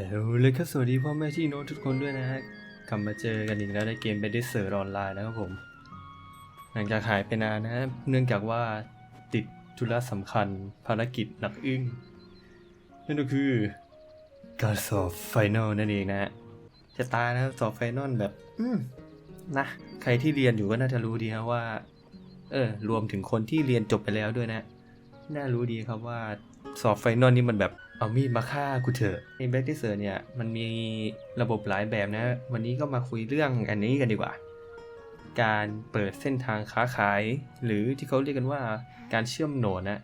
ฮัลโหลเลยครับสวัสดีพ่อแม่ที่โน้ตทุกคนด้วยนะฮะ กลับมาเจอกันอีกแล้วในเกม b a d d i s e r ออนไลน์นะครับผม หลังจากหายไปนานนะฮะ เนื่องจากว่าติดธุระสำคัญภารกิจหนักอึ้ง นั่นก็คือ การสอบไฟนอลนั่นเองนะฮะจะตายนะครับสอบไฟนอลแบบ อืมนะ ใครที่เรียนอยู่ก็น่าจะรู้ดีนะว่า เออ รวมถึงคนที่เรียนจบไปแล้วด้วยนะ น่ารู้ดีครับว่าสอบไฟนอลนี่มันแบบ เอามีดมาฆ่ากูเถอะในแบ็กที่เซอร์เนี่ยมันมีระบบหลายแบบนะ วันนี้ก็มาคุยเรื่องอันนี้กันดีกว่า การเปิดเส้นทางค้าขาย หรือที่เขาเรียกกันว่าการเชื่อมโหนดนะ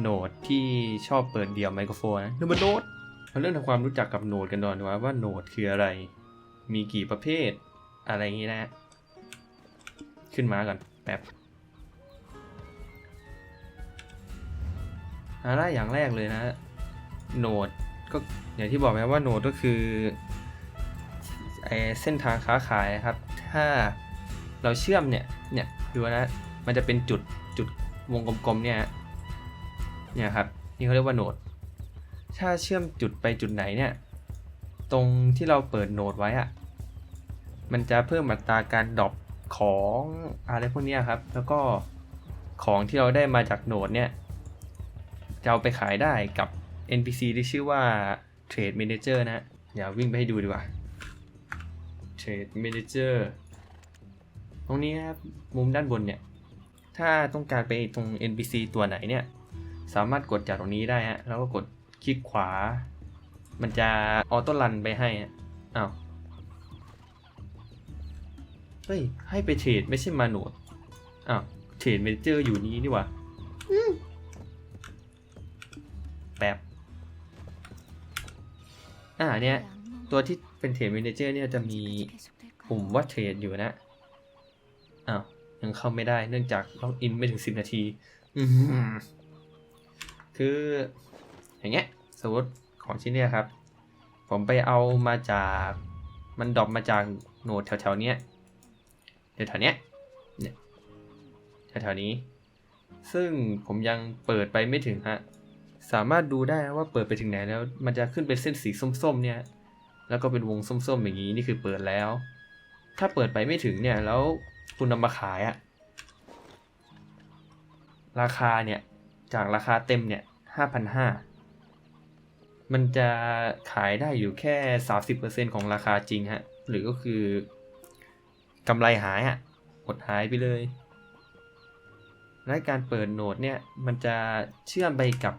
โหนดที่ชอบเปิดเดี่ยวไมโครโฟนนะนึกว่าโหนดมาเริ่มทำความรู้จักกับโหนดกันก่อนดีกว่าว่าโหนดคืออะไร มีกี่ประเภท อะไรอย่างนี้นะ ขึ้นมาก่อนแป๊บอาละอย่างแรกเลยนะ โนดก็อย่างที่บอกไปว่าโนดก็คือไอเส้นทางค้าขายครับ ถ้าเราเชื่อมเนี่ย เนี่ยดูนะ มันจะเป็นจุดจุดวงกลมๆเนี่ยเนี่ยครับ นี่เขาเรียกว่าโนด ถ้าเชื่อมจุดไปจุดไหนเนี่ย ตรงที่เราเปิดโนดไว้อะมันจะเพิ่มอัตราการดรอปของอะไรพวกนี้ครับ แล้วก็ของที่เราได้มาจากโนดเนี่ย จะเอาไปขายได้กับ NPC ที่ชื่อว่า Trade Manager นะเดี๋ยววิ่งไปให้ดูดีกว่า Trade Manager ตรงนี้ครับมุมด้านบนเนี่ย ถ้าต้องการไปตรง NPC ตัวไหนเนี่ย สามารถกดจากตรงนี้ได้ฮะ แล้วก็กดคลิกขวา มันจะออโต้รันไปให้อ้าวเฮ้ย ให้ไปเทรดไม่ใช่มาโหนดอ้าว เทรด Manager อยู่นี้นี่หว่าแป๊บ อ่าเนี่ย ตัวที่เป็นเทรด m ม n เจอร์เนี่ยจะมีปุ่มว่าเทรดอยู่นะอ้าวยังเข้าไม่ได้เนื่องจากล็อกอินไม่ถึง10นาทีอื้อหือคืออย่างเงี้ยสมมติของชิ้นเนี้ยครับ ผมไปเอามาจากมันดรอปมาจากโหนดแถวๆเนี้ยแถวๆเนี้ยเนี่ยแถวๆนี้ ซึ่งผมยังเปิดไปไม่ถึงฮะ สามารถดูได้ว่าเปิดไปถึงไหนแล้ว มันจะขึ้นเป็นเส้นสีส้มๆ เนี่ย แล้วก็เป็นวงส้มๆ อย่างนี้นี่คือเปิดแล้ว ถ้าเปิดไปไม่ถึงเนี่ยแล้วคุณนำมาขายอะราคาเนี่ยจากราคาเต็มเนี่ยห้าพันห้ามันจะขายได้อยู่แค่สาสิบเปอร์เซ็นของราคาจริงฮะ หรือก็คือกำไรหายอะหดหายไปเลย และการเปิดโหนดเนี่ย มันจะเชื่อมไปกับ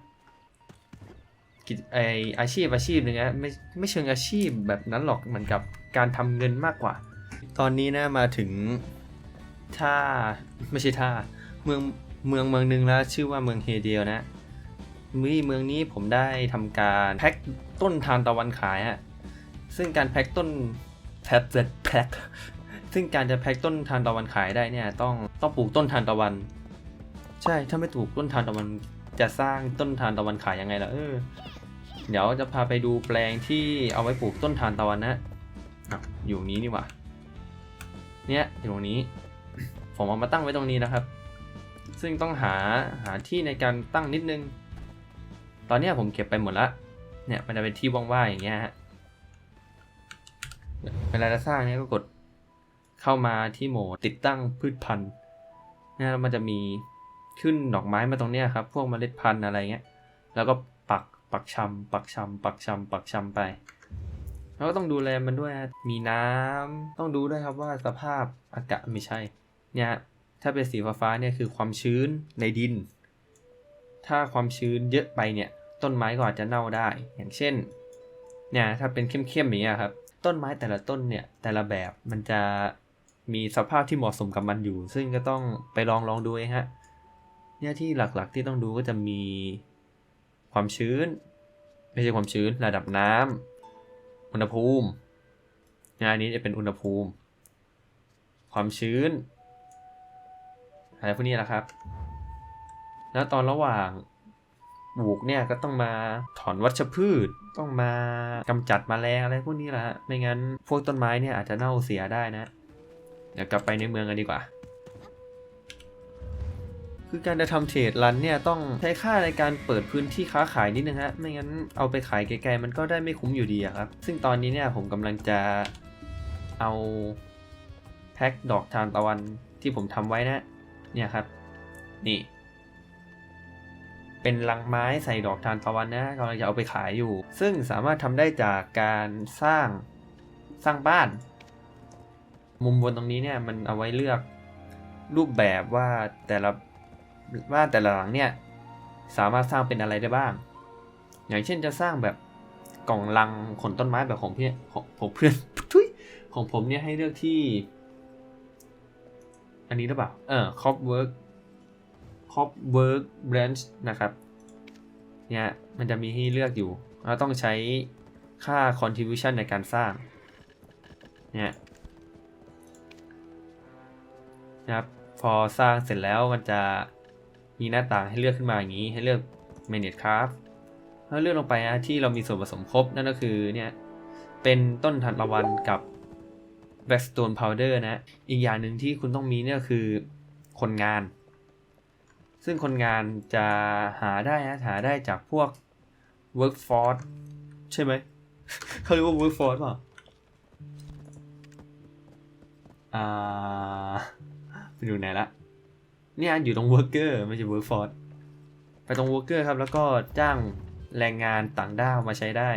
กิจไออาชีพอาชีพหนึงนะไม่ไม่เชิงอาชีพแบบนั้นหรอกเหมือนกับการทำเงินมากกว่า ตอนนี้นะมาถึงท่าไม่ใช่ท่าเมืองเมืองเมืองหนึ่งแล้วชื่อว่าเมืองเฮเดียนะมีเมืองนี้ผมได้ทำการแพ็คต้นทานตะวันขายฮะซึ่งการแพ็คต้นแพ็คแพ็คซึ่งการจะแพ็คต้นทานตะวันขายได้เนี่ยต้องต้องปลูกต้นทานตะวัน ใช่ถ้าไม่ปลูกต้นทานตะวันจะสร้างต้นทานตะวันขายยังไงล่ะเออ เดี๋ยวจะพาไปดูแปลงที่เอาไว้ปลูกต้นทานตะวันนะอะอยู่นี้นี่หว่าเนี่ยอยู่ตรงนี้ ผมเอามาตั้งไว้ตรงนี้นะครับ ซึ่งต้องหาหาที่ในการตั้งนิดนึง ตอนเนี้ยผมเก็บไปหมดละเนี่ยมันจะเป็นที่ว่างๆอย่างเงี้ยฮะเวลาจะสร้างเนี่ยก็กดเข้ามาที่โหมดติดตั้งพืชพันธุ์เนี่ยแล้วมันจะมีขึ้นดอกไม้มาตรงเนี้ยครับ พวกเมล็ดพันธุ์อะไรเงี้ย แล้วก็ ปักชำปักชำปักชำปักชำไป แล้วก็ต้องดูแลมันด้วยมีน้ำต้องดูด้วยครับว่าสภาพอากาศไม่ใช่ เนี่ยถ้าเป็นสีฟ้าๆเนี่ยคือความชื้นในดิน ถ้าความชื้นเยอะไปเนี่ย ต้นไม้ก็อาจจะเน่าได้ อย่างเช่น เนี่ยถ้าเป็นเข้มๆอย่างเงี้ยครับ ต้นไม้แต่ละต้นเนี่ยแต่ละแบบมันจะมีสภาพที่เหมาะสมกับมันอยู่ ซึ่งก็ต้องไปลองลองดูเองฮะเนี่ยที่หลักๆที่ต้องดูก็จะมี ความชื้น ไม่ใช่ความชื้น ระดับน้ำอุณหภูมิงานนี้จะเป็นอุณหภูมิ ความชื้น อะไรพวกนี้แหละครับ แล้วตอนระหว่างปลูกเนี่ยก็ต้องมาถอนวัชพืช ต้องมากำจัดมแมลงอะไรพวกนี้แหละไม่งั้นพวกต้นไม้เนี่ยอาจจะเน่าเสียได้นะ เดี๋ยวกลับไปในเมืองกันดีกว่า คือการจะทำเทรดรันเนี่ยต้องใช้ค่าในการเปิดพื้นที่ค้าขายนิดนึงฮะ ไม่งั้นเอาไปขายไกลๆมันก็ได้ไม่คุ้มอยู่ดีครับ ซึ่งตอนนี้เนี่ยผมกำลังจะเอาแพ็คดอกทานตะวันที่ผมทำไว้นะ เนี่ยครับ นี่ เป็นลังไม้ใส่ดอกทานตะวันนะกำลังจะเอาไปขายอยู่ ซึ่งสามารถทำได้จากการสร้างสร้างบ้าน มุมบนตรงนี้เนี่ยมันเอาไว้เลือกรูปแบบว่าแต่ละ ว่าแต่ละหลังเนี่ยสามารถสร้างเป็นอะไรได้บ้าง อย่างเช่นจะสร้างแบบกล่องลังขนต้นไม้แบบของพี่ของผมเพื่อนทุยของผมเนี่ยให้เลือกที่ อันนี้หรือเปล่า เออ cop work cop work branch นะครับ เนี่ยมันจะมีให้เลือกอยู่ เราต้องใช้ค่า contribution ในการสร้าง เนี่ยนะครับ พอสร้างเสร็จแล้วมันจะ มีหน้าต่างให้เลือกขึ้นมาอย่างนี้ ให้เลือก manage craft ถ้าเลือกลงไปนะที่เรามีส่วนผสมครบนั่นก็คือเนี่ยเป็นต้นทันตะวันกับ blackstone powder นะ อีกอย่างหนึ่งที่คุณต้องมีเนี่ยคือคนงาน ซึ่งคนงานจะหาได้นะหาได้จากพวก workforce ใช่ไหมเขาเรียกว่า workforce เปล่าอ่าไปดูไหนละ เนี่ยอยู่ตรง worker ไม่ใช่ workforce ไปตรง worker ครับ แล้วก็จ้างแรงงานต่างด้าวมาใช้ได้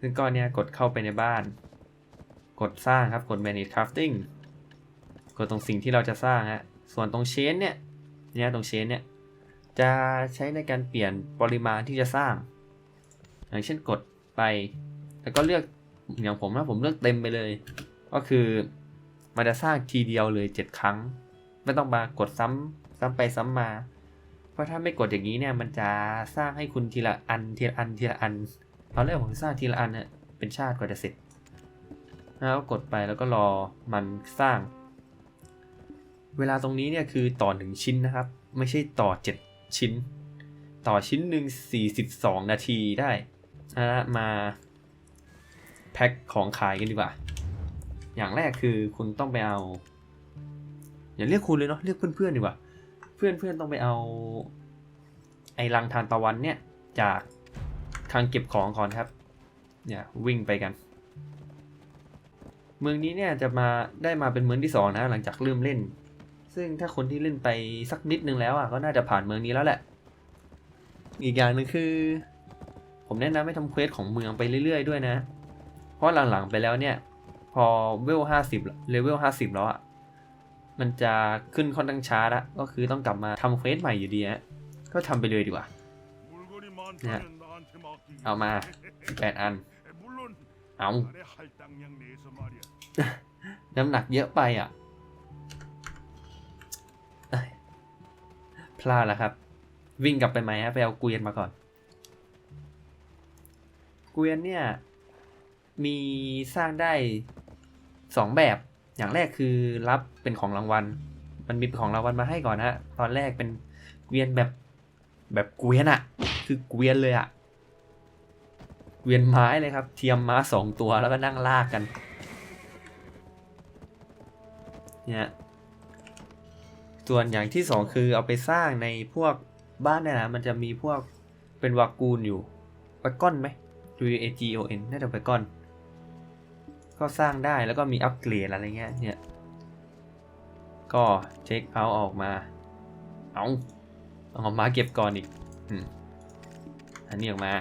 ซึ่งก็เนี่ยกดเข้าไปในบ้าน กดสร้างครับ กด manage crafting กดตรงสิ่งที่เราจะสร้างฮะ ส่วนตรงเชนเนี่ย เนี่ยตรงเชนเนี่ย จะใช้ในการเปลี่ยนปริมาณที่จะสร้าง อย่างเช่นกดไป แล้วก็เลือกอย่างผมนะผมเลือกเต็มไปเลย ก็คือมันจะสร้างทีเดียวเลย 7 ครั้ง ไม่ต้องมากดซ้ำซ้ำไปซ้ำมา เพราะถ้าไม่กดอย่างนี้เนี่ย มันจะสร้างให้คุณทีละอันทีละอันทีละอันตอนแรกผมสร้างทีละอันเนี่ยเป็นชาติกว่าจะเสร็จ แล้วกดไปแล้วก็รอมันสร้าง เวลาตรงนี้เนี่ยคือต่อหนึ่งชิ้นนะครับ ไม่ใช่ต่อ 7 ชิ้น ต่อชิ้นหนึ่ง42 นาทีได้เอาละมาแพ็คของขายกันดีกว่า อย่างแรกคือคุณต้องไปเอา อย่าเรียกคุณเลยเนาะเรียกเพื่อนๆดีกว่า เพื่อนๆต้องไปเอาไอ้รังทานตะวันเนี่ยจากทางเก็บของก่อนครับ เนี่ยวิ่งไปกัน เมืองนี้เนี่ยจะมาได้มาเป็นเมืองที่สองนะหลังจากเริ่มเล่น ซึ่งถ้าคนที่เล่นไปสักนิดนึงแล้วอะก็น่าจะผ่านเมืองนี้แล้วแหละ อีกอย่างหนึ่งคือ ผมแนะนำให้ทำเควสของเมืองไปเรื่อยๆด้วยนะ เพราะหลังๆไปแล้วเนี่ย พอเวลห้าสิบเลเวลห้าสิบแล้วอะ มันจะขึ้นค่อนข้างช้าละก็คือต้องกลับมาทำเฟสใหม่อยู่ดีฮะก็ทำไปเลยดีกว่าเนี่ยเอามาแปดอัน เอาน้ำหนักเยอะไปอะพลาดแล้วครับ วิ่งกลับไปไหมฮะไปเอาเกวียนมาก่อน เกวียนเนี่ย มีสร้างได้สองแบบ อย่างแรกคือรับเป็นของรางวัล มันมีของรางวัลมาให้ก่อนนะตอนแรกเป็นเกวียนแบบแบบเกวียนอะคือเกวียนเลยอะเกวียนไม้เลยครับ เทียมม้าสองตัวแล้วก็นั่งลากกัน เนี่ยส่วนอย่างที่สองคือเอาไปสร้างในพวกบ้านเนี่ยนะมันจะมีพวกเป็นวากูนอยู่วากอนไหม W A G O N น่าจะวากอน ก็สร้างได้แล้วก็มีอัปเกรดอะไรเงี้ยเนี่ย ก็เช็คเอาออกมา เอาเอาออกมาเก็บก่อนอีกอันนี้ออกมา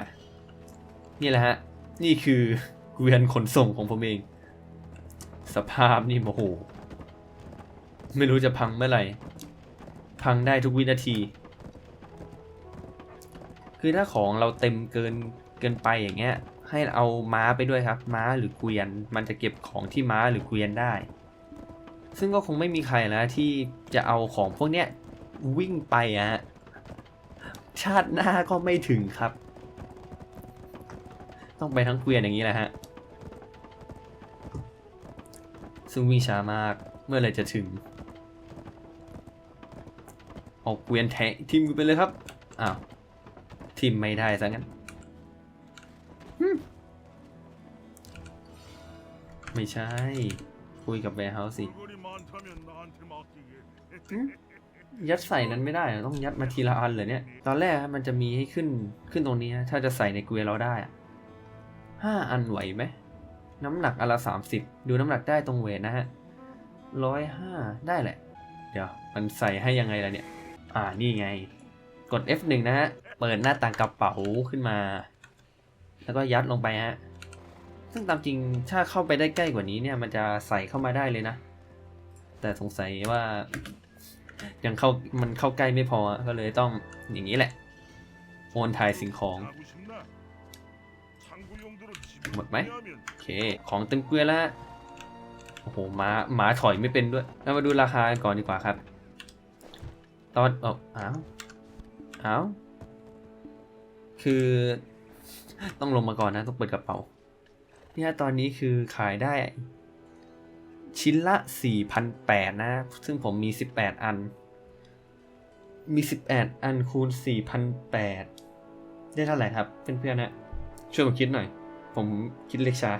นี่แหละฮะ นี่คือเกวียนขนส่งของผมเอง สภาพนี่โอ้โห ไม่รู้จะพังเมื่อไหร่ พังได้ทุกวินาที คือถ้าของเราเต็มเกินเกินไปอย่างเงี้ย ให้เอาม้าไปด้วยครับ ม้าหรือเกวียน มันจะเก็บของที่ม้าหรือเกวียนได้ ซึ่งก็คงไม่มีใครนะที่จะเอาของพวกเนี้ยวิ่งไปอะฮะชาติหน้าก็ไม่ถึงครับ ต้องไปทั้งเกวียนอย่างนี้แหละฮะซึ่งวิ่งช้ามากเมื่อไรจะถึงออกเกวียนแทงทีมไปเลยครับอ้าวทีมไม่ได้ซะงั้น ไม่ใช่ คุยกับแวร์เฮาส์สิ ยัดใส่นั้นไม่ได้อะต้องยัดมาทีละอันเลยเนี่ย ตอนแรกมันจะมีให้ขึ้นขึ้นตรงนี้ถ้าจะใส่ในเกวียเราได้อะห้าอันไหวไหม น้ำหนักอันละสามสิบดูน้ำหนักได้ตรงเวทนะฮะร้อยห้าได้แหละ เดี๋ยว มันใส่ให้ยังไงล่ะเนี่ย อ่านี่ไง กด F1 นะฮะ เปิดหน้าต่างกระเป๋าขึ้นมา แล้วก็ยัดลงไปฮะ ซึ่งตามจริงถ้าเข้าไปได้ใกล้กว่านี้เนี่ย มันจะใส่เข้ามาได้เลยนะ แต่สงสัยว่ายังเข้ามันเข้าใกล้ไม่พอก็เลยต้องอย่างนี้แหละ โอนถ่ายสิ่งของ หมดไหมโอเค ของเต็มเกลือแล้วโอ้โหหมาหมาถอยไม่เป็นด้วยแล้วมาดูราคากันก่อนดีกว่าครับ ตอนเอออาวอ้าคือ ต้องลงมาก่อนนะ ต้องเปิดกระเป๋า เนี่ยตอนนี้คือขายได้ ชิ้นละ 4,800 นะ ซึ่งผมมี 18 อัน มี 18 อันคูณ 4,800 ได้เท่าไหร่ครับ เพื่อนๆนะ ช่วยผมคิดหน่อย ผมคิดเลขช้า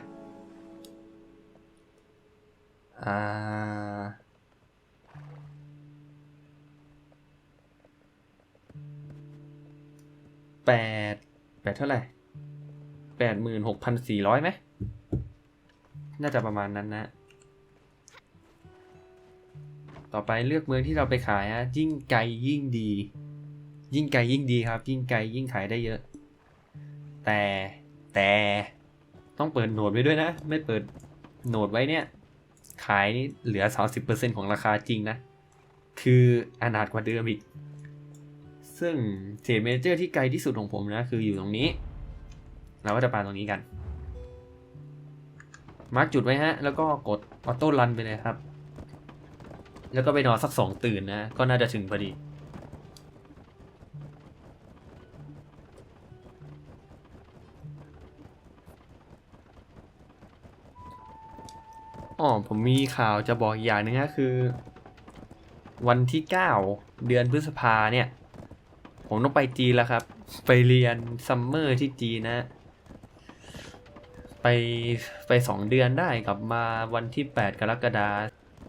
อ่าแปดแปดเท่าไหร่แปดหมื่นหกพันสี่ร้อยไหม น่าจะประมาณนั้นนะ ต่อไปเลือกเมืองที่เราไปขายฮะยิ่งไกลยิ่งดี ยิ่งไกลยิ่งดีครับ ยิ่งไกลยิ่งขายได้เยอะ แต่แต่ต้องเปิดโหนดไว้ด้วยนะ ไม่เปิดโหนดไว้เนี่ย ขายนี่เหลือ 30%ของราคาจริงนะ คืออนาถกว่าเดิมอีก ซึ่งเทรดเมเจอร์ที่ไกลที่สุดของผมนะ คืออยู่ตรงนี้ เราก็จะปาตรงนี้กัน มาร์กจุดไว้ฮะ แล้วก็กดออโต้รันไปเลยครับ แล้วก็ไปนอนสักสองตื่นนะ ก็น่าจะถึงพอดีอ๋อผมมีข่าวจะบอกอย่างหนึงนะคือ วันที่ 9 เดือนพฤษภาเนี่ย ผมต้องไปจีนแล้วครับ ไปเรียนซัมเมอร์ที่จีนนะ ไปไปสองเดือนได้กลับมาวันที่ 8 กรกฎา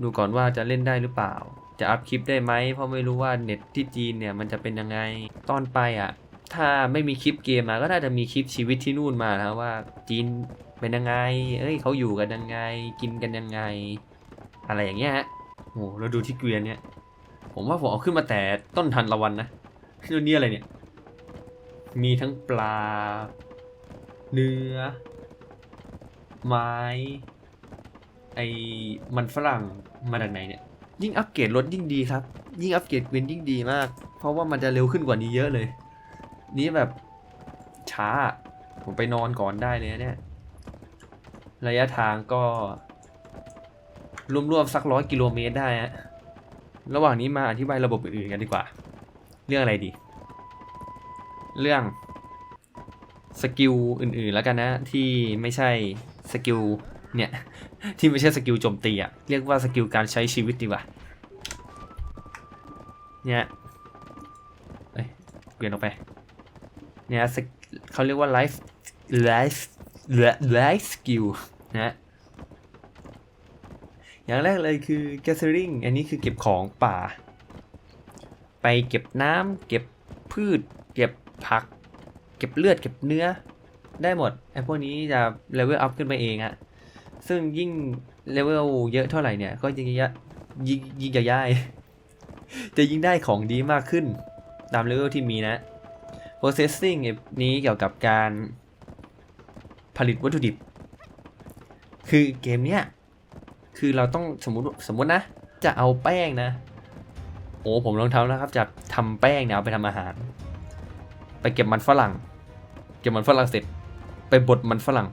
ดูก่อนว่าจะเล่นได้หรือเปล่า จะอัพคลิปได้ไหมเพราะไม่รู้ว่าเน็ตที่จีนเนี่ยมันจะเป็นยังไงตอนไปอะ ถ้าไม่มีคลิปเกมมาก็น่าจะมีคลิปชีวิตที่นู่นมานะว่าจีนเป็นยังไง เอ้ยเขาอยู่กันยังไง กินกันยังไง อะไรอย่างเงี้ยฮะโอ้เราดูที่เกวียนเนี่ย ผมว่าผมเอาขึ้นมาแต่ต้นทันละวันนะนี่นี่อะไรเนี่ย มีทั้งปลา เนื้อ ไม้ ไอมันฝรั่งมาจากไหนเนี่ย ยิ่งอัปเกรดรถยิ่งดีครับ ยิ่งอัปเกรดเกวียนยิ่งดีมาก เพราะว่ามันจะเร็วขึ้นกว่านี้เยอะเลย นี่แบบช้า ผมไปนอนก่อนได้เลยเนี่ย ระยะทางก็รวมๆสักร้อยกิโลเมตรได้ฮะ ระหว่างนี้มาอธิบายระบบอื่นๆกันดีกว่า เรื่องอะไรดี เรื่องสกิลอื่นๆแล้วกันนะ ที่ไม่ใช่ สกิลเนี่ยที่ไม่ใช่สกิลโจมตีอะเรียกว่าสกิลการใช้ชีวิตดีกว่าเนี่ยเอ้ยเปลี่ยนออกไปเนี่ยเขาเรียกว่าไลฟ์ไลฟ์ไลฟ์สกิลนะอย่างแรกเลยคือ gathering อันนี้คือเก็บของป่า ไปเก็บน้ำเก็บพืช เก็บผัก เก็บเลือด เก็บเนื้อ ได้หมดไอ้พวกนี้จะเลเวลอัพขึ้นไปเองอะซึ่งยิ่งเลเวลเยอะเท่าไหร่เนี่ย ก็ยิ่งยะยิ่งยิ่งจะย่ายจะยิ่งได้ของดีมากขึ้น ตามเลเวลที่มีนะ processing นี้เกี่ยวกับการผลิตวัตถุดิบ คือเกมเนี้ยคือเราต้องสมมติสมมตินะ จะเอาแป้งนะ โอ้ผมลองทำแล้วครับจะทำแป้งเนี่ยเอาไปทำอาหาร ไปเก็บมันฝรั่ง เก็บมันฝรั่งเสร็จ ไปบดมันฝรั่ง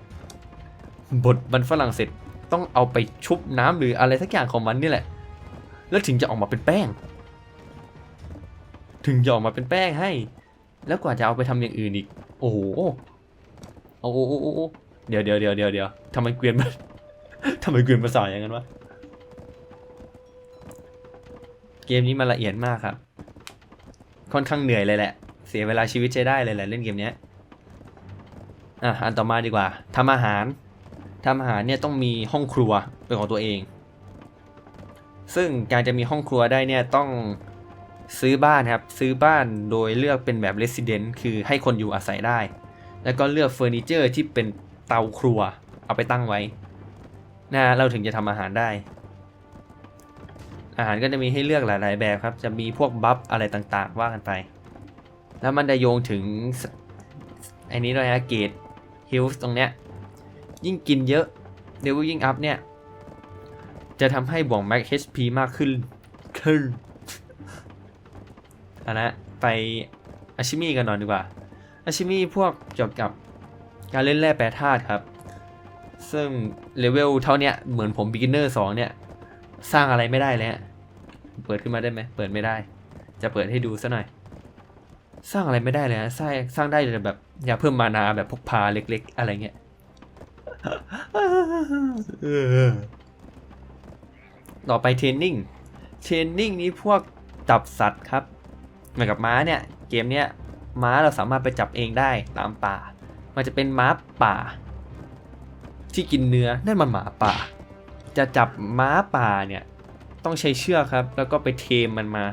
บดมันฝรั่งเสร็จต้องเอาไปชุบน้ำหรืออะไรสักอย่างของมันนี่แหละ แล้วถึงจะออกมาเป็นแป้ง ถึงจะออกมาเป็นแป้งให้ แล้วกว่าจะเอาไปทำอย่างอื่นอีก โอ้โหโอ้โหเดี๋ยวเดี๋ยวเดี๋ยวเดี๋ยวเดี๋ยวทำไมเกวียนมันทำไมเกวียนภาษาอย่างนั้นวะ เกมนี้มันละเอียดมากครับ ค่อนข้างเหนื่อยเลยแหละ เสียเวลาชีวิตใช้ได้เลยแหละเล่นเกมเนี้ย อะอันต่อมาดีกว่าทำอาหารทำอาหารเนี่ยต้องมีห้องครัวเป็นของตัวเอง ซึ่งการจะมีห้องครัวได้เนี่ยต้องซื้อบ้านครับ ซื้อบ้านโดยเลือกเป็นแบบ Resident คือให้คนอยู่อาศัยได้ แล้วก็เลือกเฟอร์นิเจอร์ที่เป็นเตาครัวเอาไปตั้งไว้นะเราถึงจะทำอาหารได้ อาหารก็จะมีให้เลือกหลาย ๆ แบบครับ จะมีพวกบัฟอะไรต่างๆ ว่ากันไป แล้วมันจะโยงถึงอ้นี้ด้วยนะเกต ฮิลส์ตรงเนี้ยยิ่งกินเยอะเดวิลยิ่งอัพเนี่ย จะทำให้บ่วกแม็ก HP มากขึ้นขึ้นอานะไปอาชิมีกันหน่อยดีกว่าอาชิมีพวกเกี่ยวกับการเล่นแร่แปรธาตุครับ ซึ่งเลเวลเท่าเนี้ยเหมือนผม beginner 2 เนี่ย สร้างอะไรไม่ได้เลยฮะเปิดขึ้นมาได้ไหมเปิดไม่ได้ จะเปิดให้ดูซะหน่อย สร้างอะไรไม่ได้เลยฮะสร้างสร้างได้แต่แบบ อย่าเพิ่มมานาแบบพกพาเล็ก ๆ อะไรเงี้ยต่อไปเทรนนิ่งเทรนนิ่งนี้พวกจับสัตว์ครับ เหมือนกับม้าเนี่ย เกมเนี้ยม้าเราสามารถไปจับเองได้ตามป่า มันจะเป็นม้าป่า ที่กินเนื้อนั่นมันหมาป่า จะจับม้าป่าเนี่ย ต้องใช้เชือกครับ แล้วก็ไปเทมมันมา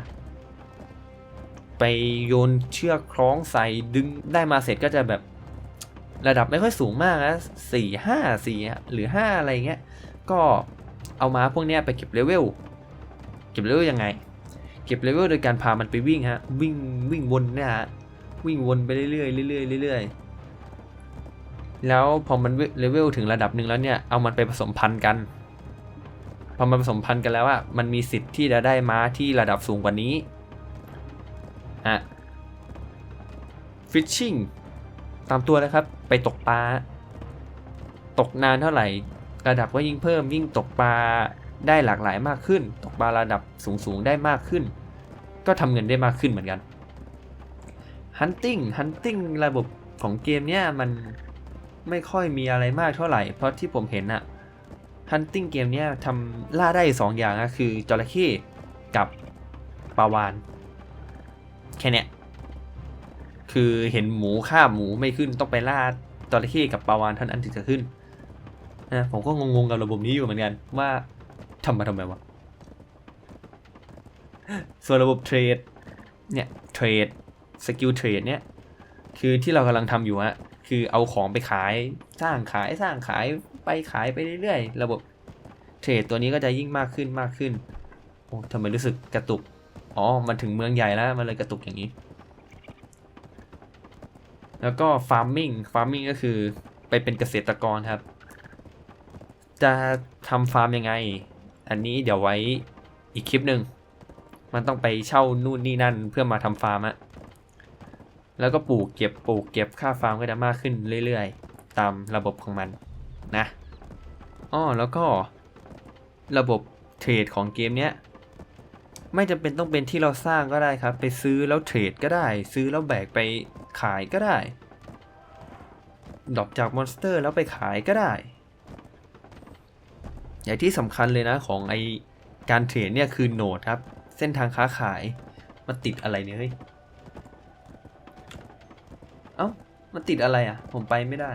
ไปโยนเชือกคล้องใส่ดึงได้มาเสร็จก็จะแบบระดับไม่ค่อยสูงมากนะสี่ห้าสี่หรือห้าอะไรเงี้ย ก็เอาม้าพวกเนี้ยไปเก็บเลเวล เก็บเลเวลยังไง เก็บเลเวลโดยการพามันไปวิ่งฮะ วิ่งวิ่งวนเนี่ยฮะ วิ่งวนไปเรื่อยๆเรื่อยๆเรื่อยๆ แล้วพอมันเลเวลถึงระดับหนึ่งแล้วเนี่ย เอามันไปผสมพันธุ์กัน พอมันผสมพันธุ์กันแล้วอะมันมีสิทธิ์ที่จะได้ม้าที่ระดับสูงกว่านี้ ฮะ fishing ตามตัวนะครับ ไปตกปลา ตกนานเท่าไหร่ ระดับก็ยิ่งเพิ่มยิ่งตกปลาได้หลากหลายมากขึ้น ตกปลาระดับสูงๆได้มากขึ้น ก็ทำเงินได้มากขึ้นเหมือนกัน Hunting Hunting ระบบของเกมเนี้ยมันไม่ค่อยมีอะไรมากเท่าไหร่ เพราะที่ผมเห็นอะ Hunting เกมเนี้ยทำล่าได้สองอย่างก็คือจระเข้กับปลาวาน ค่เนี้ยคือเห็นหมูฆ่าหมูไม่ขึ้นต้องไปล่าจระเข้กับปลาวานเท่านั้นถึงจะขึ้นนะผมก็งงๆกับระบบนี้อยู่เหมือนกันว่าทำมาทำไมวะส่วนระบบเทรดเนี่ยเทรดสกิลเทรดเนี่ยคือที่เรากำลังทำอยู่ฮะคือเอาของไปขายสร้างขายสร้างขายไปขายไปเรื่อยๆ ระบบเทรดตัวนี้ก็จะยิ่งมากขึ้นมากขึ้นโอ้ทำไมรู้สึกกระตุก อ๋อ มันถึงเมืองใหญ่แล้ว มันเลยกระตุกอย่างนี้ แล้วก็ฟาร์มมิ่ง ฟาร์มมิ่งก็คือไปเป็นเกษตรกรครับ จะทำฟาร์มยังไง อันนี้เดี๋ยวไว้อีกคลิปหนึ่ง มันต้องไปเช่านู่นนี่นั่นเพื่อมาทำฟาร์มอะแล้วก็ปลูกเก็บปลูกเก็บค่าฟาร์มก็จะมากขึ้นเรื่อยๆ ตามระบบของมันนะอ้อแล้วก็ระบบเทรดของเกมเนี้ย ไม่จำเป็นต้องเป็นที่เราสร้างก็ได้ครับ ไปซื้อแล้วเทรดก็ได้ ซื้อแล้วแบกไปขายก็ได้ดรอปจากมอนสเตอร์แล้วไปขายก็ได้ อย่างที่สำคัญเลยนะของไอการเทรดเนี่ยคือโนดครับ เส้นทางค้าขายมันติดอะไรเนี่ยเฮ้ย เอ้ามันติดอะไรอะ ผมไปไม่ได้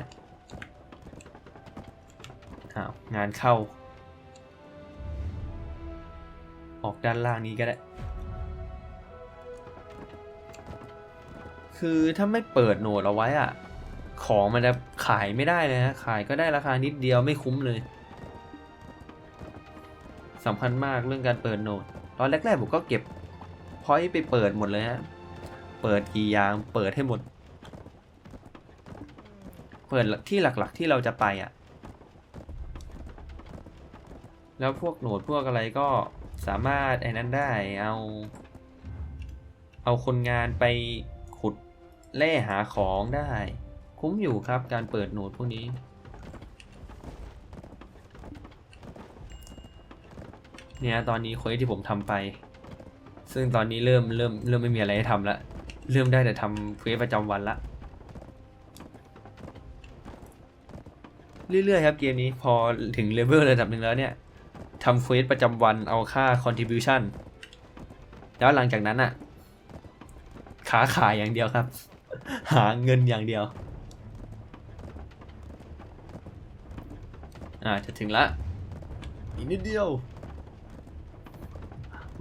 อ้าวงานเข้า ออกด้านล่างนี้ก็ได้ คือถ้าไม่เปิดโหนดเอาไว้อะของมันจะขายไม่ได้เลยฮะขายก็ได้ราคานิดเดียวไม่คุ้มเลยสำคัญมากเรื่องการเปิดโหนด ตอนแรกๆผมก็เก็บพอยต์ไปเปิดหมดเลยฮะเปิดกี่อย่างเปิดให้หมด เปิดที่หลักๆที่เราจะไปอะ แล้วพวกโหนดพวกอะไรก็ สามารถไอ้นั้นได้เอา เอาคนงานไปขุดแล่หาของได้ คุ้มอยู่ครับการเปิดโหนดพวกนี้ เนี่ยตอนนี้เควสที่ผมทำไป ซึ่งตอนนี้เริ่มเริ่มเริ่มไม่มีอะไรให้ทำละ เริ่มได้แต่ทำเควสประจำวันละเรื่อยๆครับเกมนี้พอถึงเลเวลระดับหนึ่งแล้วเนี่ย ทำเควสประจำวันเอาค่า contribution แล้วหลังจากนั้นอะขาขายอย่างเดียวครับ หาเงินอย่างเดียว อ่าจะถึงละ อีกนิดเดียว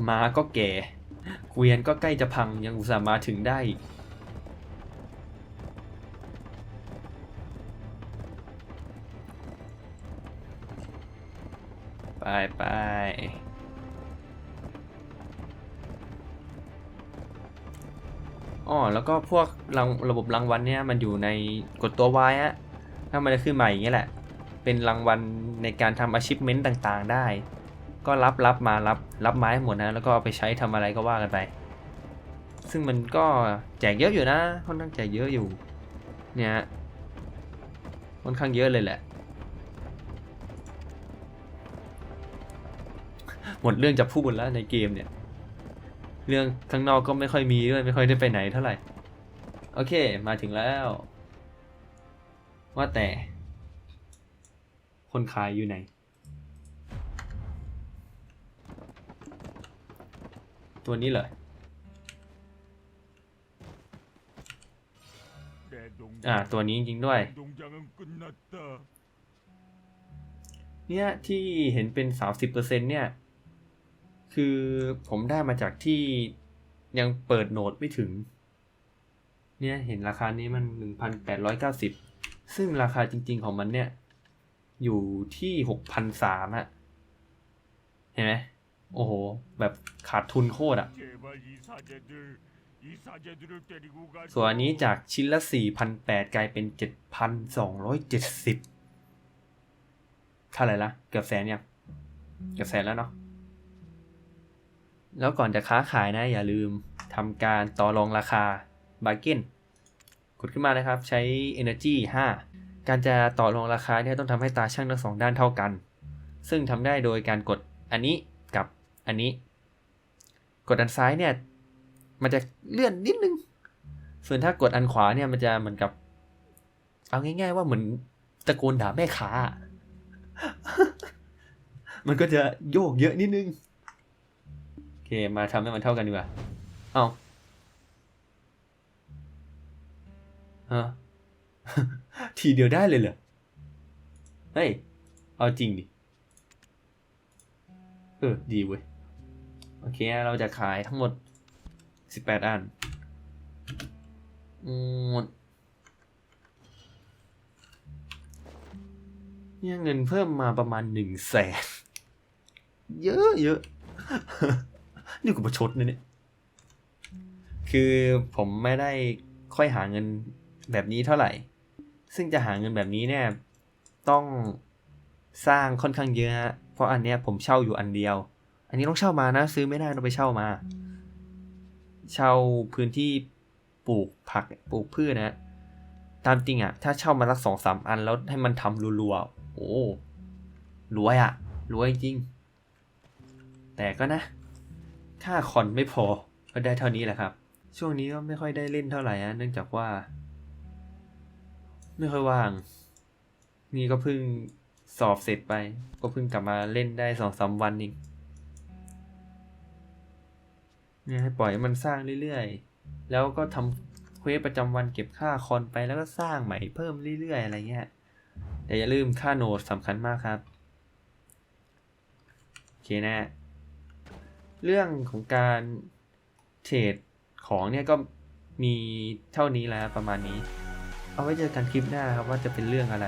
ม้าก็แก่ เกวียนก็ใกล้จะพังยังอุตส่าห์มาถึงได้อีก ไปไปอ๋อแล้วก็พวกรางระบบรางวัลเนี่ยมันอยู่ในกดตัว Y ฮะถ้ามันจะขึ้นมาอย่างเงี้ยแหละ เป็นรางวัลในการทำ achievement ต่างๆ ได้ ก็รับรับมารับรับไม้หมดนะ แล้วก็เอาไปใช้ทำอะไรก็ว่ากันไป ซึ่งมันก็แจกเยอะอยู่นะค่อนข้างแจกเยอะอยู่ เนี่ยฮะค่อนข้างเยอะเลยแหละ มดเรื่องจะพูดแล้วในเกมเนี่ย เรื่องข้างนอกก็ไม่ค่อยมีด้วยไม่ค่อยได้ไปไหนเท่าไหร่ โอเคมาถึงแล้ว ว่าแต่ คนขายอยู่ไหน ตัวนี้เลยอ่าตัวนี้จริงด้วย เนี่ยที่เห็นเป็นสามสิบเปอร์เซ็นเนี่ย คือผมได้มาจากที่ยังเปิดโหนดไม่ถึง เนี่ยเห็นราคานี้มัน 1,890 ซึ่งราคาจริง ๆของมันเนี่ย อยู่ที่ 6,300อะเห็นไหมโอ้โห แบบขาดทุนโคตรอะส่วนอันนี้จากชิ้นละ 4,800 กลายเป็น 7,270เท่าไหร่ละ เกือบแสนยังเกือบแสนแล้วเนาะ แล้วก่อนจะค้าขายนะ อย่าลืมทำการต่อรองราคา bargain กดขึ้นมานะครับ ใช้ energy 5 การจะต่อรองราคาเนี่ยต้องทำให้ตาช่างทั้งสองด้านเท่ากัน ซึ่งทำได้โดยการกดอันนี้กับอันนี้ กดอันซ้ายเนี่ย มันจะเลื่อนนิดนึง ส่วนถ้ากดอันขวาเนี่ยมันจะเหมือนกับ เอาง่าย ๆ ว่าเหมือนตะโกนด่าแม่ค้า มันก็จะโยกเยอะนิดนึง เค มาทำให้มันเท่ากันดีกว่า เอาฮะ ทีเดียวได้เลยเหรอ เฮ้ย เอาจริงดิ เออ ดีเว้ย โอเค เราจะขายทั้งหมด18อันหมดเนี่ยเงินเพิ่มมาประมาณหนึ่งแสน เยอะเยอะ นี่กูประชดนะเนี่ยคือผมไม่ได้ค่อยหาเงินแบบนี้เท่าไหร่ ซึ่งจะหาเงินแบบนี้เนี่ย ต้องสร้างค่อนข้างเยอะฮะเพราะอันเนี้ยผมเช่าอยู่อันเดียว อันนี้ต้องเช่ามานะ ซื้อไม่ได้ต้องไปเช่ามา เช่าพื้นที่ปลูกผักปลูกพืชนะตามจริงอะถ้าเช่ามาสักสองสามอันแล้วให้มันทำรัวๆโอ้รวยอะรวยจริง แต่ก็นะ ค่าคอนไม่พอ ก็ได้เท่านี้แหละครับ ช่วงนี้ก็ไม่ค่อยได้เล่นเท่าไหร่อะเนื่องจากว่า ไม่ค่อยว่าง นี่ก็เพิ่งสอบเสร็จไป ก็เพิ่งกลับมาเล่นได้สองสามวันเองเนี่ยให้ปล่อยมันสร้างเรื่อยๆ แล้วก็ทำเควสประจำวันเก็บค่าคอนไปแล้วก็สร้างใหม่เพิ่มเรื่อยๆ อะไรเงี้ยแต่อย่าลืมค่าโนดสำคัญมากครับ โอเคนะ เรื่องของการเทรดของเนี่ยก็มีเท่านี้แล้วประมาณนี้ เอาไว้เจอกันคลิปหน้าครับว่าจะเป็นเรื่องอะไร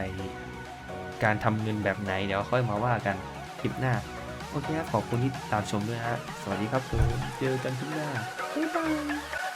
การทำเงินแบบไหนเดี๋ยวค่อยมาว่ากันคลิปหน้า โอเคครับขอบคุณที่ติดตามชมด้วยฮะ สวัสดีครับผมเจอกันคลิปหน้าบ๊ายบาย